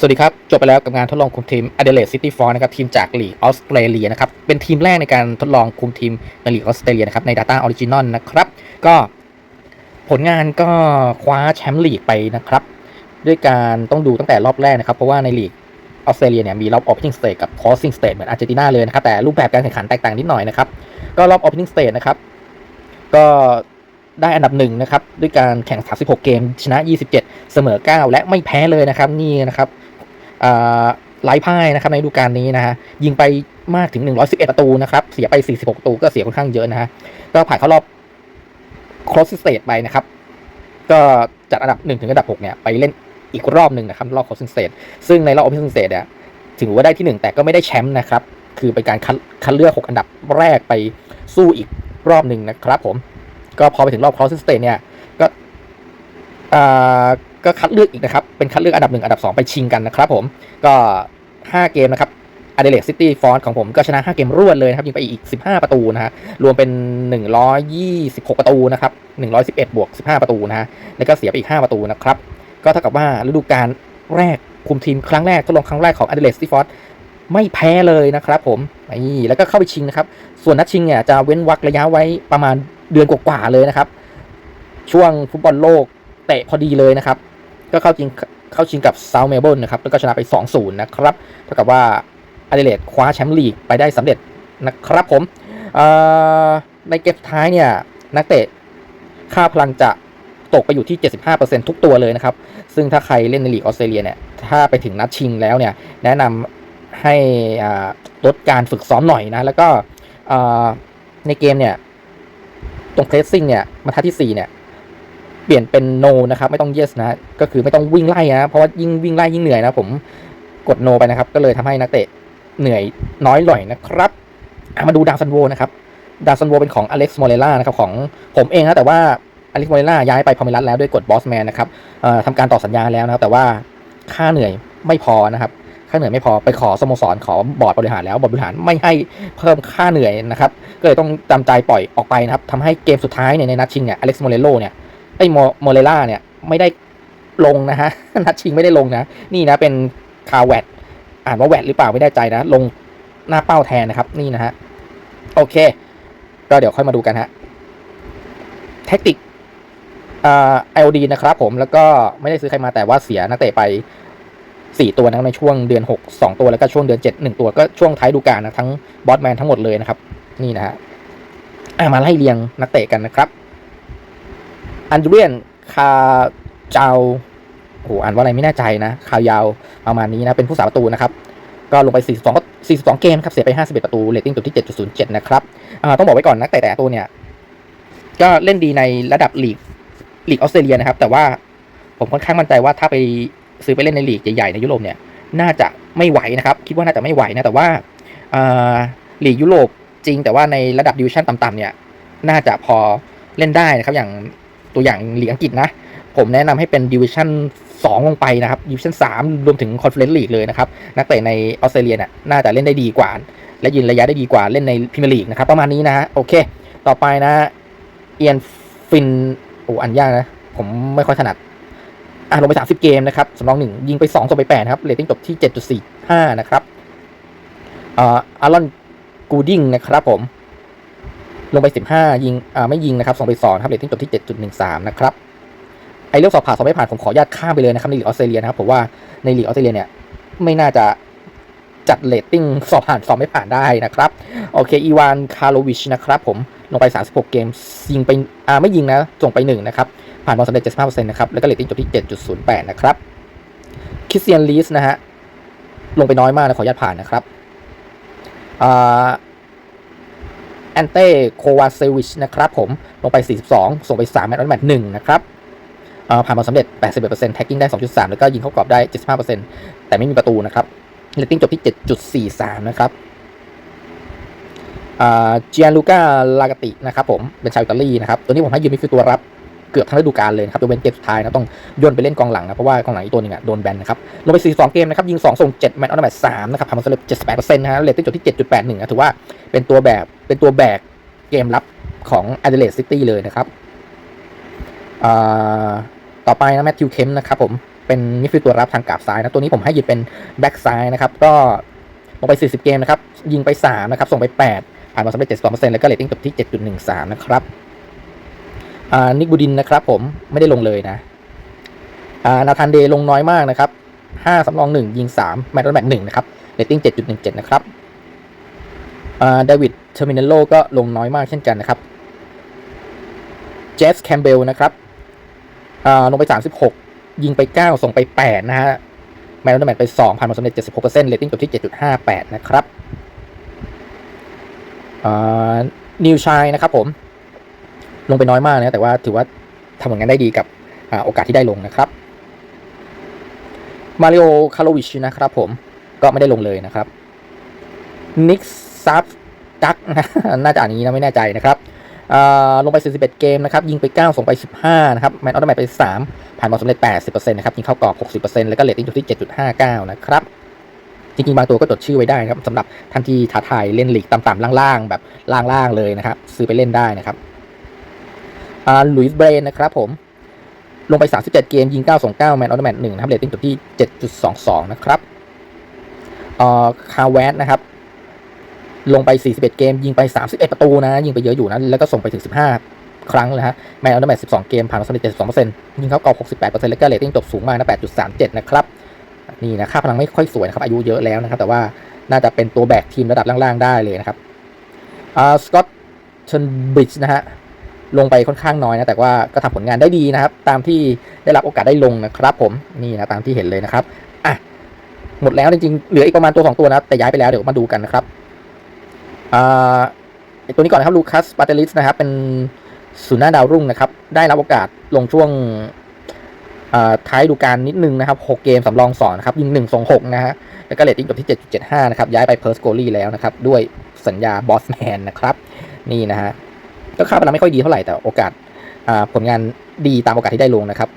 สวัสดีครับ จบไปแล้วกับงานทดลองคุมทีม Adelaide City Force นะครับทีมจากลีกออสเตรเลียนะครับ เป็นทีมแรกในการทดลองคุมทีมในลีกออสเตรเลียนะครับ ใน Data Original นะครับ ก็ผลงานก็คว้าแชมป์ลีกไปนะครับ ด้วยการต้องดูตั้งแต่รอบแรกนะครับ เพราะว่าในลีกออสเตรเลียเนี่ยมีรอบ Opening Stage กับ Closing Stage เหมือนอาร์เจนตินาเลยนะครับ แต่รูปแบบการแข่งขันแตกต่างนิดหน่อยนะครับ ก็รอบ Opening Stage นะครับ ก็ได้อันดับหนึ่งนะครับ ด้วยการแข่ง 36 เกม ชนะ 27 เสมอ 9 และไม่แพ้เลยนะครับ นี่นะครับ ไร้พ่ายนะครับในฤดูกาลนี้นะฮะยิงไปมากถึง 111 ประตูนะครับ เสียไป 46 ประตูก็เสียค่อนข้างเยอะนะฮะก็ผ่านเข้ารอบ close stage ไปนะครับ ก็จัดอันดับ 1 ถึงอันดับ 6 เนี่ย ไปเล่นอีกรอบหนึ่งนะครับ รอบ closing stage ซึ่งในรอบ opening stage เนี่ยถือว่าได้ที่ 1 แต่ก็ไม่ได้แชมป์นะครับ คือเป็นการคัดคัดเลือก 6 อันดับแรกไปสู้อีกรอบหนึ่งนะครับ ผม ก็พอไปถึงรอบ closing stage เนี่ยก็อ่า ก็คัดเลือกอีกนะครับ เป็นคัดเลือกอันดับหนึ่งอันดับ 2 ไปชิงกันนะครับผม ก็ 5 เกมนะครับ a d e l a i d e City f o r c e ของผมก็ชนะ 5 เกมรวดเลยนะครับ ยิงไปอีก 15 ประตูนะฮะ รวมเป็น 126 ประตูนะครับ 111 บวก 15 ประตูนะฮะ แล้วก็เสียไปอีก 5 ประตูนะครับ ก็เท่ากับว่าฤดูกาลแรกคุมทีมครั้งแรกทดลองครั้งแรกของ a d e l a i d City f o r c e ไม่แพ้เลยนะครับผมนี่แล้วก็เข้าไปชิงนะครับ ส่วนนัดชิงเนี่ยจะเว้นวักระยะไว้ประมาณเดือนกว่าๆเลยนะครับ ช่วงฟุตบอลโลก เตะพอดีเลยนะครับ ก็เข้าจริงเข้าชิงกับเซาเมลเบิร์นนะครับ แล้วก็ชนะไป 2-0 นะครับ เท่ากับว่าอ d เดเลดคว้าแชมป์ลีกไปได้สำเร็จนะครับผมในเกมสุดท้ายเนี่ย นักเตะค่าพลังจะตกไปอยู่ที่ 75%ทุกตัวเลยนะครับ ซึ่งถ้าใครเล่นในลีกออสเตรเลียเนี่ย ถ้าไปถึงนัดชิงแล้วเนี่ย แนะนำให้ลดการฝึกซ้อมหน่อยนะ แล้วก็ในเกมเนี่ย ตรงเพรสซิ่งเนี่ยมาทัดที่ 4 เนี่ย เปลี่ยนเป็น no นะครับไม่ต้อง yes นะก็คือไม่ต้องวิ่งไล่นะเพราะว่ายิ่งวิ่งไล่ยิ่งเหนื่อยนะผมกด no ไปนะครับ ก็เลยทำให้นักเตะเหนื่อยน้อยหน่อยนะครับมาดูดาวซันโวนะครับดาวซันโวเป็นของอเล็กซ์โมเรล่านะครับของผมเองนะแต่ว่าอเล็กซ์โมเรล่าย้ายไปพอมิรัสแล้วด้วยกฎบอสแมนนะครับทำการต่อสัญญาแล้วนะครับ แต่ว่าค่าเหนื่อยไม่พอนะครับ ค่าเหนื่อยไม่พอไปขอสโมสรขอบอร์ดบริหารแล้วบอร์ดบริหารไม่ให้เพิ่มค่าเหนื่อยนะครับ ก็เลยต้องจำใจปล่อยออกไปนะครับทำให้เกมสุดท้ายเนี่ยในนัดชิงเนี่ยอเล็กซ์โมเรโลเนี่ย ไอ้โมโมเรล่าเนี่ยไม่ได้ลงนะฮะนัดชิงไม่ได้ลงนะ นี่นะเป็นคาแวดอ่านว่าแวดหรือเปล่าไม่แน่ใจนะ ลงหน้าเป้าแทนนะครับ นี่นะฮะโอเค ก็เดี๋ยวค่อยมาดูกันฮะแท็กติกอ่าไอโอดีนะครับผมแล้วก็ไม่ได้ซื้อใครมาแต่ว่าเสียนักเตะไปสี่ตัวนะในช่วงเดือนหกสองตัวแล้วก็ช่วงเดือนเจ็ดหนึ่งตัวก็ช่วงท้ายดูกาลนะทั้งบอสแมนทั้งหมดเลยนะครับ นี่นะฮะอะมาไล่เรียงนักเตะกันนะครับ อันเดรียนคาเจาโอ้อ่านว่าอะไรไม่แน่ใจนะคายาวประมาณนี้นะ เป็นผู้สาประตูนะครับ ก็ลงไป 42 42 เกมครับ เสียไป 51 ประตูเรตติ้งตัวที่ 7.07 นะครับต้องบอกไว้ก่อนนักเตะแต่ตัวเนี่ย ก็เล่นดีในระดับลีกลีกออสเตรเลียนะครับ แต่ว่าผมค่อนข้างมั่นใจว่าถ้าไปซื้อไปเล่นในลีกใหญ่ๆในยุโรปเนี่ย น่าจะไม่ไหวนะครับ คิดว่าน่าจะไม่ไหวนะ แต่ว่าอ่าลีกยุโรปจริง แต่ว่าในระดับดิวิชั่นต่ำๆเนี่ย น่าจะพอเล่นได้นะครับ อย่าง ตัวอย่างหลีกอังกฤษนะ ผมแนะนำให้เป็นดิวิชั่น2 ลงไปนะครับดิวิชั่น3 รวมถึงคอนเฟอเรนซ์ลีกเลยนะครับ นักเตะในออสเตรเลียเนี่ยน่าจะเล่นได้ดีกว่า และยืนระยะได้ดีกว่าเล่นในพรีเมียร์ลีกนะครับ ประมาณนี้นะฮะโอเค ต่อไปนะเอียนฟินโอ้อันยากนะ ผมไม่ค่อยถนัดอะลงไป 30 เกมนะครับสำรองหนึ่งยิงไป2ส่งไป8นะครับเรตติ้งจบที่ 7.45 นะครับอ่าอารอนกูดิงนะครับผม ลงไป 15 ยิงอ่าไม่ยิงนะครับ2ไป2ครับเรตติ้งจบที่ 7.13 นะครับไอเรื่องสอบผ่านสอบไม่ผ่านผมขออนุญาตข้ามไปเลยนะครับในลีกออสเตรเลียนะครับผมว่าในลีกออสเตรเลียเนี่ยไม่น่าจะจัดเรตติ้งสอบผ่านสอบไม่ผ่านได้นะครับโอเคอีวานคาร์โลวิชนะครับผมลงไป 36 เกมยิงไปอ่าไม่ยิงนะส่งไป1นะครับผ่านบอลสำเร็จ75%นะครับแล้วก็เรตติ้งจบที่ 7.08 นะครับคริสเตียนลีสนะฮะลงไปน้อยมากนะขออนุญาตผ่านนะครับอ่า อนเต้โควาเซวิชนะครับผม ลงไป 42 ส่งไป 3 แมตช์แมตช์1นะครับผ่านบอลสำเร็จ 81%แท็กกิ้งได้ 2.3 แล้วก็ยิงเข้ากรอบได้ 75%แต่ไม่มีประตูนะครับเรตติ้งจบที่ 7.43 นะครับเจียนลูกาลากตินะครับผม เป็นชาวอิตาลีนะครับ ตัวนี้ผมให้ยืมมิฟิลด์ตัวรับเกือบทั้งฤดูกาลเลยครับยกเว้นเกมสุดท้ายนะต้องย่นไปเล่นกองหลังนะ เพราะว่ากองหลังอีกตัวหนึงอะโดนแบนนะครับ ลงไป 42 เกมนะครับ ยิง 2 ส่ง 7 แมตช์ออนแมตช์3นะครับผ่านมาสำเร็จ78%นะฮะเรตติ้งจบที่ 7.81นะถือว่าเป็นตัวแบบ เป็นตัวแบกเกมรับของ Adelaide City เลยนะครับ ต่อไปนะแมทธิวเคมนะครับผมเป็นมิดฟิลด์ตัวรับทางกราบซ้ายนะตัวนี้ผมให้ยืนเป็นแบ็กซ้ายนะครับ ก็ลงไป 40 เกมนะครับ ยิงไป 3 นะครับ ส่งไป 8 ผ่านมาสำเร็จ72%แล้วก็เรตติ้งจบที่ 7.13 นะครับนิกบูดินนะครับผมไม่ได้ลงเลยนะนาธานเดย์ลงน้อยมากนะครับ 5สำรอง 1 ยิง 3 แมตต์แมตต์1นะครับเรตติ้ง7.17 นะครับ เดวิดเทอร์มินโลก็ลงน้อยมากเช่นกันนะครับเจสแคมเบลนะครับอ่าลงไป 36 ยิงไป 9 ส่งไป 8 นะฮะ แมตต์แมตไป 2 ผ่านมาสำเร็จ 76%เรตติ้งจบที่ 7.58 นะครับอ่านิวชายนะครับผม ลงไปน้อยมากนะ แต่ว่าถือว่าทำผลงานได้ดีกับอ่าโอกาสที่ได้ลงนะครับ มาริโอ คาร์โลวิชนะครับผม ก็ไม่ได้ลงเลยนะครับนิก ซับกักนะน่าจะอ่านอย่างนี้นะไม่แน่ใจนะครับลงไป 41 เกมนะครับ ยิงไป 9 ส่งไป 15 นะครับ แมตต์ออตแมตไป 3 ผ่านบอลสำเร็จ 80%นะครับ ยิงเข้ากรอบ 60%แล้วก็เรตติ้งอยู่ที่ 7.59 นะครับ จริง ๆ บางตัวก็จดชื่อไว้ได้นะครับสำหรับท่านที่ท้าทายเล่นลีกต่ำๆล่างๆ แบบล่างๆ เลยนะครับ ซื้อไปเล่นได้นะครับอ่าลุยส์เบรนนะครับผม ลงไป 37 เกม ยิง 9 ส่ง 9 แมนออตแมต1นะครับเรตติ้งจบที่ 7.22 นะครับอ่อคาร์แวสนะครับ ลงไป 41 เกม ยิงไป 31 ประตูนะ ยิงไปเยอะอยู่นะ แล้วก็ส่งไปถึง 15 ครั้งเลยฮะ แมนออตแมต12 เกม ผ่านมาสำเร็จ72%ยิงเข้ากรอบ68%แล้วก็เรตติ้งจบสูงมากนะ 8.37 นะครับ นี่นะ ค่าพลังไม่ค่อยสวยนะครับ อายุเยอะแล้วนะครับ แต่ว่าน่าจะเป็นตัวแบกทีมระดับล่างๆ ได้เลยนะครับ อ่า สกอตเชนบริดจ์นะฮะ ลงไปค่อนข้างน้อยนะ แต่ว่าก็ทำผลงานได้ดีนะครับ ตามที่ได้รับโอกาสได้ลงนะครับ ผม นี่นะ ตามที่เห็นเลยนะครับ อะ หมดแล้วจริงๆ เหลืออีกประมาณตัวสองตัวนะ แต่ย้ายไปแล้ว เดี๋ยวมาดูกันนะครับ ตัวนี้ก่อนนะครับลูคัสปาเตลิสนะครับ เป็นศูนย์หน้าดาวรุ่งนะครับ ได้รับโอกาสลงช่วงท้ายดูการนิดนึงนะครับ6เกมสำรองสอนนะครับยิง1ส่ง6นะฮะแล้วก็เรตติ้งจบที่ 7.75 นะครับ ย้ายไปเพิร์สโกลี่แล้วนะครับ ด้วยสัญญาบอสแมนนะครับ นี่นะฮะก็ค่าพลังไม่ค่อยดีเท่าไหร่ แต่โอกาสาผลงานดีตามโอกาสที่ได้ลงนะครับ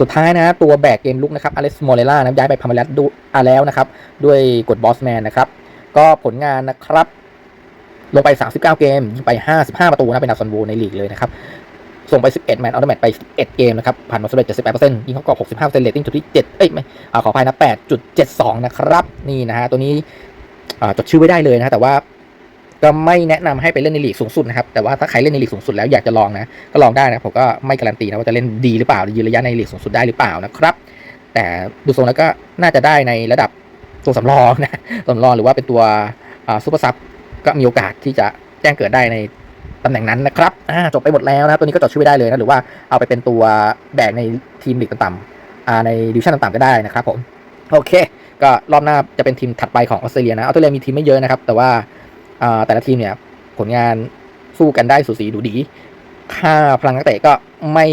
สุดท้ายนะตัวแบกเกมลุกนะครับอเล็กซ์โมเรล่านะย้ายไปพามาเลสดูอาแล้วนะครับ ด้วยกดบอสแมนนะครับ ก็ผลงานนะครับ ลงไป 39 เกมยิงไป 55 ประตูนะเป็นดาวซันโวในลีกเลยนะครับ ส่งไป 11 แมตช์ออตแมตไป 11 เกมนะครับ ผ่านมาสำเร็จ78%ยิงเข้ากรอบ65%เรตติ้งจุดที่ 7 เอ้ยไม่อ่าขออภัยนะ 8.72 นะครับ นี่นะฮะตัวนี้จดชื่อไว้ได้เลยนะแต่ว่าก็ไม่แนะนำให้ไปเล่นในลีกสูงสุดนะครับ แต่ว่าถ้าใครเล่นในลีกสูงสุดแล้วอยากจะลองนะ ก็ลองได้นะผมก็ไม่การันตีนะว่าจะเล่นดีหรือเปล่ายืนระยะในลีกสูงสุดได้หรือเปล่านะครับ แต่ดูทรงแล้วก็น่าจะได้ในระดับ ตัวสำรองนะตัวสำรองหรือว่าเป็นตัวซูเปอร์ซับก็มีโอกาสที่จะแจ้งเกิดได้ในตำแหน่งนั้นนะครับจบไปหมดแล้วนะตัวนี้ก็จดชื่อไว้ได้เลยนะหรือว่าเอาไปเป็นตัวแบกในทีมลีกต่ำๆอ่าในดิวิชั่นต่างๆก็ได้นะครับผมโอเค ก็รอบหน้าจะเป็นทีมถัดไปของออสเตรเลียนะออสเตรเลียมีทีมไม่เยอะนะครับ แต่ว่าอ่าแต่ละทีมเนี่ยผลงานสู้กันได้สูสีดูดี ค่าพลังนักเตะก็ไม่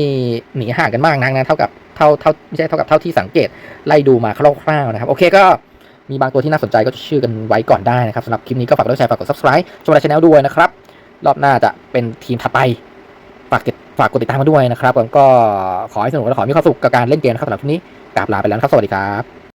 หนีห่างกันมากนักนะเท่ากับเท่าเท่าไม่ใช่เท่ากับเท่าที่สังเกตไล่ดูมาคร่าวๆนะครับ โอเคก็ มีบางตัวที่น่าสนใจก็ชื่อกันไว้ก่อนได้นะครับสำหรับคลิปนี้ก็ฝากกดไลค์แชร์ฝากกด subscribe ชมรายช anel ด้วยนะครับ รอบหน้าจะเป็นทีมถัดไป ฝากติดฝากกดติดตามมาด้วยนะครับผมก็ขอให้สนุกและขอให้มีความสุขกับการเล่นเกมนะครับสำหรับคลิปนี้กราบลาไปแล้วครับ สวัสดีครับ